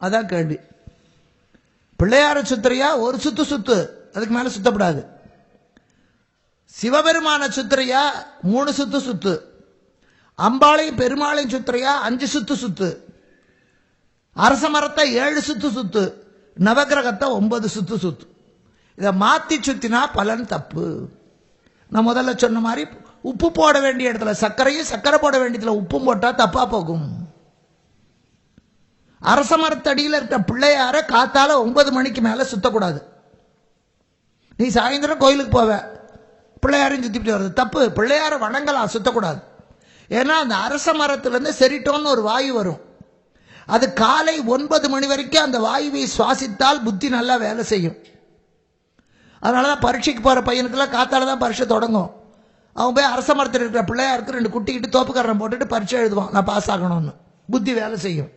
அதான் கேள்வி. பிள்ளையார சுத்திரையா? ஒரு சுத்து சுத்து. அதுக்கு மேல சுத்தப்படாது. சிவபெருமான சுத்திரையா? மூணு சுத்து சுத்து. அம்பாளையும் பெருமாளையும் சுத்திரையா? அஞ்சு சுத்து சுத்து. அரச மரத்தை ஏழு சுத்து சுத்து. நவகிரகத்தை ஒன்பது சுத்து சுத்து. இதை மாத்தி சுத்தினா பலன் தப்பு. நான் முதல்ல சொன்ன மாதிரி உப்பு போட வேண்டிய இடத்துல சர்க்கரையும் சர்க்கரை போட வேண்டிய இடத்துல உப்பும் போட்டா தப்பா போகும். அரச மரத்தடியில் இருக்கிற பிள்ளையார காத்தால ஒன்பது மணிக்கு மேலே சுத்தக்கூடாது. நீ சாயந்தரம் கோயிலுக்கு போவ. பிள்ளையாரையும் சுத்திட்டு வருது தப்பு. பிள்ளையார வணங்கலாம் சுத்தக்கூடாது. ஏன்னா அந்த அரச மரத்துலேருந்து செரிட்டோன்னு ஒரு வாயு வரும். அது காலை ஒன்பது மணி வரைக்கும் அந்த வாயுவை சுவாசித்தால் புத்தி நல்லா வேலை செய்யும். அதனால தான் பரீட்சைக்கு போகிற பையனுக்கெல்லாம் காத்தால தான் பரீட்சை தொடங்கும். அவன் போய் அரச மரத்தில் இருக்கிற பிள்ளையாருக்கு ரெண்டு குட்டிக்கிட்டு தோப்புக்காரன் போட்டுட்டு பரீட்சை எழுதுவான். நான் பாஸ் ஆகணும்னு. புத்தி வேலை செய்யும்.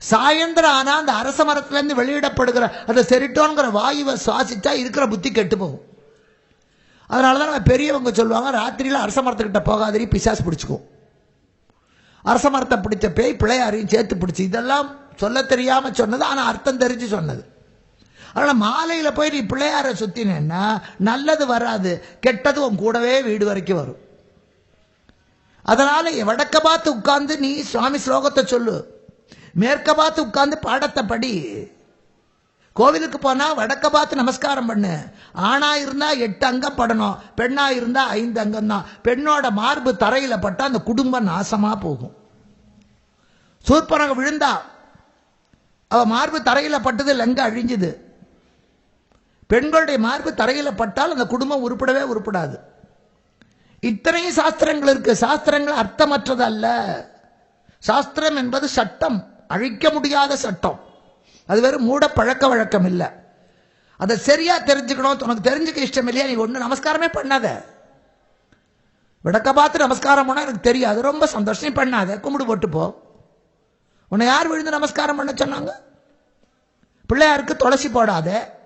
சாயந்தரம் ஆனால் அந்த அரச மரத்துலேருந்து வெளியிடப்படுகிற அந்த செரிட்டோங்கிற வாயுவை சுவாசிச்சா இருக்கிற புத்தி கெட்டு போகும் அதனால தான் நம்ம பெரியவங்க சொல்லுவாங்க ராத்திரியில் அரச மரத்துக்கிட்ட போகாதிரி பிசாசு பிடிச்சிக்கும் அரச மரத்தை பிடிச்ச பேய் பிள்ளையாரையும் சேர்த்து பிடிச்சி இதெல்லாம் சொல்ல தெரியாமல் சொன்னது ஆனால் அர்த்தம் தெரிஞ்சு சொன்னது. அதனால் மாலையில் போய் நீ பிள்ளையாரை சுற்றினேன்னா நல்லது வராது கெட்டது உன் கூடவே வீடு வரைக்கும் வரும். அதனால் வடக்க பார்த்து உட்கார்ந்து நீ சுவாமி ஸ்லோகத்தை சொல்லு. மேற்க பார்த்து உட்கார்ந்து பாடத்தை படி கோவிலுக்கு போனா வடக்க பார்த்து நமஸ்காரம் பண்ணு. ஆணா இருந்தா எட்டு அங்கம் படணும். பெண்ணா இருந்தா ஐந்து அங்கம் தான் பெண்ணோட மார்பு தரையில பட்டா அந்த குடும்பம் நாசமா போகும். சூர்பனக விழுந்தா. அவ மார்பு தரையில பட்டது லங்க அழிஞ்சுது. பெண்களுடைய மார்பு தரையில பட்டால் அந்த குடும்பம் உருப்படவே உருப்படாது. இத்தனையும் சாஸ்திரங்கள் இருக்கு. சாஸ்திரங்கள் அர்த்தமற்றது அல்ல சாஸ்திரம் என்பது சட்டம். அழிக்க முடியாத சட்டம். அது வெறும் மூட பழக்க வழக்கம் இல்லை. அதை சரியா தெரிஞ்சுக்கணும் உனக்கு தெரிஞ்சுக்க இஷ்டம் இல்லையா? நீ ஒன்று நமஸ்காரமே பண்ணாத. விடக்க பார்த்து நமஸ்காரம் பண்ணால் எனக்கு தெரியாது ரொம்ப சந்தோஷம். பண்ணாத. கும்பிடு போட்டு போ. உன்னை யார் விழுந்து நமஸ்காரம் பண்ண சொன்னாங்க? பிள்ளையாருக்கு துளசி போடாத.